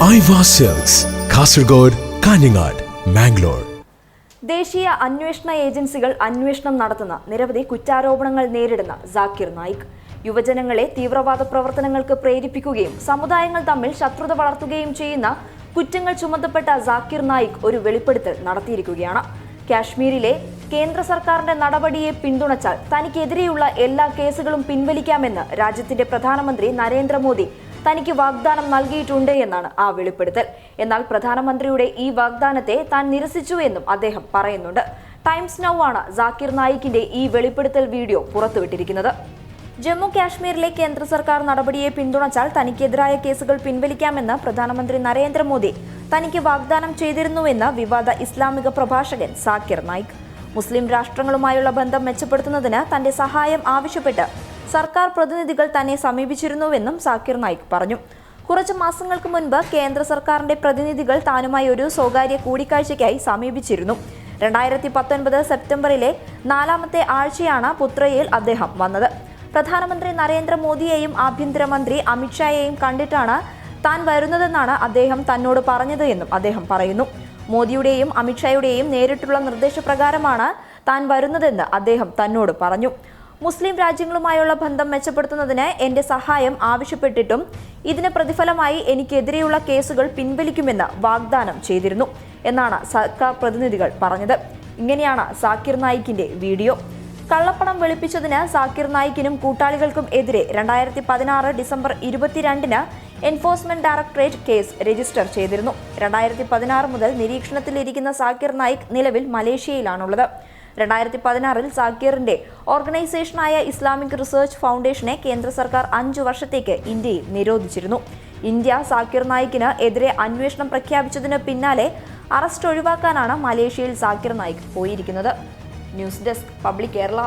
Cells Kasaragod Kanhangad Mangalore ദേശീയ അന്വേഷണ ഏജൻസികൾ അന്വേഷണം നടത്തുന്ന നിരവധി കുറ്റാരോപണങ്ങൾ നേരിടുന്ന ജാക്കിർ നായിക്. യുവജനങ്ങളെ തീവ്രവാദ പ്രവർത്തനങ്ങൾക്ക് പ്രേരിപ്പിക്കുകയും സമുദായങ്ങൾ തമ്മിൽ ശത്രുത വളർത്തുകയും ചെയ്യുന്ന കുറ്റങ്ങൾ ചുമത്തപ്പെട്ട ജാക്കിർ നായിക് ഒരു വെളിപ്പെടുത്തൽ നടത്തിയിരിക്കുകയാണ്. കാശ്മീരിലെ കേന്ദ്ര സർക്കാരിന്റെ നടപടിയെ പിന്തുണച്ചാൽ തനിക്കെതിരെയുള്ള എല്ലാ കേസുകളും പിൻവലിക്കാമെന്ന് രാജ്യത്തിന്റെ പ്രധാനമന്ത്രി നരേന്ദ്രമോദി തനിക്ക് വാഗ്ദാനം നൽകിയിട്ടുണ്ട് എന്നാണ് ആ വെളിപ്പെടുത്തൽ. എന്നാൽ പ്രധാനമന്ത്രിയുടെ ഈ വാഗ്ദാനത്തെ താൻ നിരസിച്ചു എന്നും അദ്ദേഹം പറയുന്നുണ്ട്. ടൈംസ് നൗ ആണ് ജാക്കിർ നായിക്കിന്റെ ഈ വെളിപ്പെടുത്തൽ വീഡിയോ പുറത്തുവിട്ടിരിക്കുന്നത്. ജമ്മു കാശ്മീരിലെ കേന്ദ്ര സർക്കാർ നടപടിയെ പിന്തുണച്ചാൽ തനിക്കെതിരായ കേസുകൾ പിൻവലിക്കാമെന്ന് പ്രധാനമന്ത്രി നരേന്ദ്രമോദി തനിക്ക് വാഗ്ദാനം ചെയ്തിരുന്നുവെന്ന് വിവാദ ഇസ്ലാമിക പ്രഭാഷകൻ സാക്കിർ നായിക്. മുസ്ലിം രാഷ്ട്രങ്ങളുമായുള്ള ബന്ധം മെച്ചപ്പെടുത്തുന്നതിന് തന്റെ സഹായം ആവശ്യപ്പെട്ട് സർക്കാർ പ്രതിനിധികൾ തന്നെ സമീപിച്ചിരുന്നുവെന്നും സാക്കിർ നായിക് പറഞ്ഞു. കുറച്ച് മാസങ്ങൾക്ക് മുൻപ് കേന്ദ്ര സർക്കാരിന്റെ പ്രതിനിധികൾ താനുമായി ഒരു സ്വകാര്യ കൂടിക്കാഴ്ചയ്ക്കായി സമീപിച്ചിരുന്നു. രണ്ടായിരത്തി പത്തൊൻപത് സെപ്റ്റംബറിലെ നാലാമത്തെ ആഴ്ചയാണ് പുത്രയിൽ അദ്ദേഹം വന്നത്. പ്രധാനമന്ത്രി നരേന്ദ്രമോദിയെയും ആഭ്യന്തരമന്ത്രി അമിത്ഷായെയും കണ്ടിട്ടാണ് താൻ വരുന്നതെന്നാണ് അദ്ദേഹം തന്നോട് പറഞ്ഞത് എന്നും അദ്ദേഹം പറയുന്നു. മോദിയുടെയും അമിത്ഷായുടെയും നേരിട്ടുള്ള നിർദ്ദേശപ്രകാരമാണ് താൻ വരുന്നതെന്ന് അദ്ദേഹം തന്നോട് പറഞ്ഞു. മുസ്ലിം രാജ്യങ്ങളുമായുള്ള ബന്ധം മെച്ചപ്പെടുത്തുന്നതിന് എന്റെ സഹായം ആവശ്യപ്പെട്ടിട്ടും ഇതിന് പ്രതിഫലമായി എനിക്കെതിരെയുള്ള കേസുകൾ പിൻവലിക്കുമെന്ന് വാഗ്ദാനം ചെയ്തിരുന്നു എന്നാണ് സർക്കാർ പ്രതിനിധികൾ പറഞ്ഞത്. ഇങ്ങനെയാണ് സാക്കിർ നായിക്കിന്റെ വീഡിയോ. കള്ളപ്പണം വെളുപ്പിച്ചതിന് സാക്കിർ നായിക്കിനും കൂട്ടാളികൾക്കും എതിരെ രണ്ടായിരത്തി പതിനാറ് ഡിസംബർ ഇരുപത്തിരണ്ടിന് എൻഫോഴ്സ്മെന്റ് ഡയറക്ടറേറ്റ് കേസ് രജിസ്റ്റർ ചെയ്തിരുന്നു. രണ്ടായിരത്തി പതിനാറ് മുതൽ നിരീക്ഷണത്തിലിരിക്കുന്ന സാക്കിർ നായിക് നിലവിൽ മലേഷ്യയിലാണുള്ളത്. രണ്ടായിരത്തി പതിനാറിൽ സാക്കീറിന്റെ ഓർഗനൈസേഷനായ ഇസ്ലാമിക് റിസർച്ച് ഫൗണ്ടേഷനെ കേന്ദ്ര സർക്കാർ അഞ്ചു വർഷത്തേക്ക് ഇന്ത്യയിൽ നിരോധിച്ചിരുന്നു. ഇന്ത്യ സാക്കിർ നായിക്കിന് എതിരെ അന്വേഷണം പ്രഖ്യാപിച്ചതിന് പിന്നാലെ അറസ്റ്റ് ഒഴിവാക്കാനാണ് മലേഷ്യയിൽ സാക്കിർ നായിക് പോയിരിക്കുന്നത്. News desk public Kerala.